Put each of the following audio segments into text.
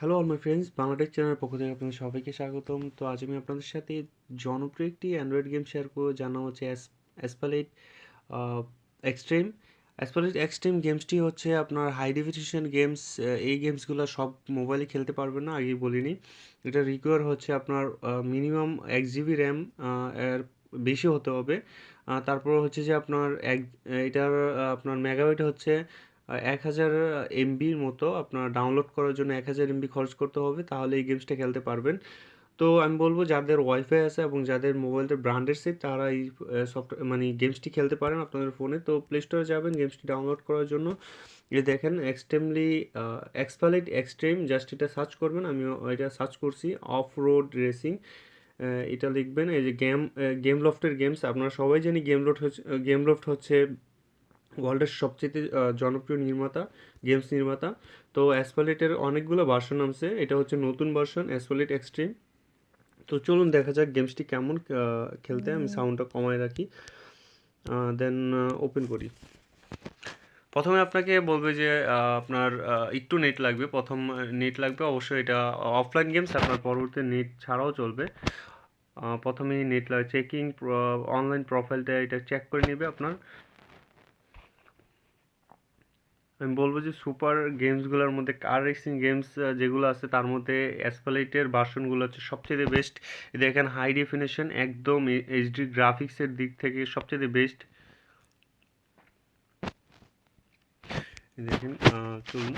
Hello all my friends Bangla tech চ্যানেলের পক্ষ থেকে আপনাদের সবাইকে স্বাগতম। তো আজ আমি আপনাদের সাথে জনপ্রিয় একটি অ্যান্ড্রয়েড গেম শেয়ার করব। যার নাম হচ্ছে অ্যাসপালেট এক্সট্রিম অ্যাসপালেট এক্সট্রিম গেমসটি হচ্ছে আপনার হাই ডেফিনিশন গেমস এই গেমসগুলো সব মোবাইলে খেলতে পারবেন না, আগেই বলিনি। এটা রিকোয়ার হচ্ছে আপনার মিনিমাম এক জিবি র্যাম এর বেশি হতে হবে। তারপর হচ্ছে যে আপনার এক, এটার আপনার মেগাবাইট হচ্ছে এক হাজার এমবির মতো আপনার ডাউনলোড করার জন্য এক হাজার এমবি খরচ করতে হবে, তাহলে এই গেমসটা খেলতে পারবেন। তো আমি বলব, যাদের ওয়াইফাই আছে এবং যাদের মোবাইলটা ব্র্যান্ডের সেট তারা এই সফটওয়্যার মানে গেমসটি খেলতে পারেন আপনাদের ফোনে তো প্লে স্টোরে যাবেন গেমসটি ডাউনলোড করার জন্য। এ দেখেন এক্সট্রিমলি এক্সপালেট এক্সট্রিম জাস্ট এটা সার্চ করবেন আমি এটা সার্চ করছি অফ রোড রেসিং এটা লিখবেন, এই যে গেম গেম লফটের গেমস আপনারা সবাই জানি গেম লোড হচ্ছে গেম লফট হচ্ছে ওয়ার্ল্ডের সবচেয়ে জনপ্রিয় নির্মাতা গেমস নির্মাতা। তো অ্যাসপালেটের অনেকগুলো ভার্সন নামছে। এটা হচ্ছে নতুন ভার্সন অ্যাসপালেট এক্সট্রিম। তো চলুন দেখা যাক গেমসটি কেমন খেলতে। আমি সাউন্ডটা কমায় রাখি। দেন ওপেন করি। প্রথমে আপনাকে বলবে যে আপনার একটু নেট লাগবে। প্রথম নেট লাগবে অবশ্যই এটা অফলাইন গেমস আপনার পরবর্তী নেট ছাড়াও চলবে। প্রথমেই নেট লাগবে চেকিং অনলাইন প্রোফাইলটা এটা চেক করে নেবে আপনার। আমি বলব যে সুপার গেমসগুলোর মধ্যে কার রেসিং গেমস যেগুলো আছে তার মধ্যে অ্যাসপালেটের ভার্সনগুলো হচ্ছে সবচেয়ে বেস্ট। দেখেন, হাই ডেফিনেশন একদম এইচডি গ্রাফিক্সের দিক থেকে সবচেয়ে বেস্ট। দেখেন চলুন।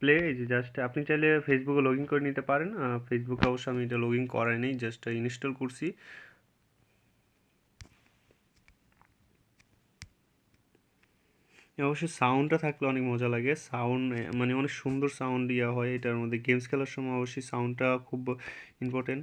প্লে এই যে জাস্ট আপনি চাইলে ফেসবুকে লগ ইন করে নিতে পারেন। ফেসবুকে অবশ্য আমি এটা লগ ইন করাই জাস্ট ইনস্টল করছি। অবশ্যই সাউন্ডটা থাকলে অনেক মজা লাগে। সাউন্ড মানে অনেক সুন্দর সাউন্ড ইয়া হয় এটার মধ্যে। গেমস খেলার সময় অবশ্যই সাউন্ডটা খুব ইম্পর্টেন্ট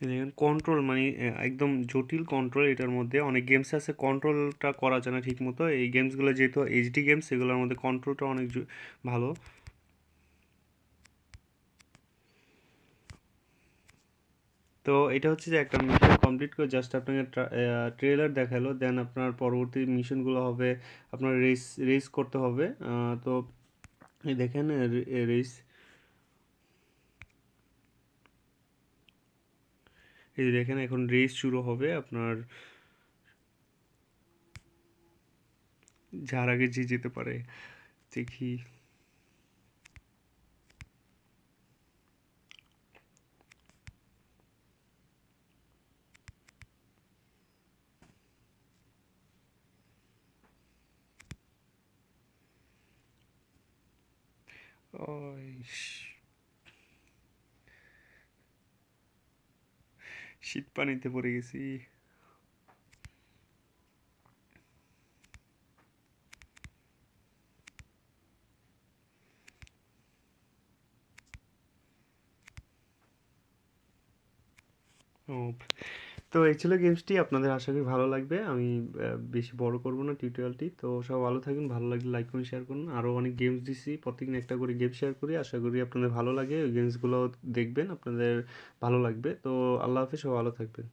দেখেন কন্ট্রোল মানে একদম জটিল কন্ট্রোল এটার মধ্যে। অনেক গেমস আছে কন্ট্রোলটা করা যায় না ঠিক মতো এই গেমসগুলো যেহেতু এইচডি গেমস এগুলোর মধ্যে কন্ট্রোলটা অনেক ভালো। তো এটা হচ্ছে যে একটা মিশন কমপ্লিট করে জাস্ট আপনাকে ট্রেলার দেখাল। দেন আপনার পরবর্তী মিশনগুলো হবে, আপনার রেস রেস করতে হবে। তো দেখেন রেস এই যে দেখেন এখন রেস শুরু হবে আপনার যার আগে যে যেতে পারে দেখি। Oh, শীত পানিতে পড়ে গেছি ও তো এই ছিল গেমসটি আপনাদের আশা করি ভালো লাগবে। আমি বেশি বড় করব না টিউটোরিয়ালটি তো সব ভালো থাকুন ভালো লাগলে লাইক করুন শেয়ার করুন। আরও অনেক গেমস দিছি, প্রত্যেকদিন একটা করে গেম শেয়ার করি। আশা করি আপনাদের ভালো লাগে, ওই গেমসগুলো দেখবেন, আপনাদের ভালো লাগবে। তো আল্লাহ হাফিজ সব ভালো থাকবেন।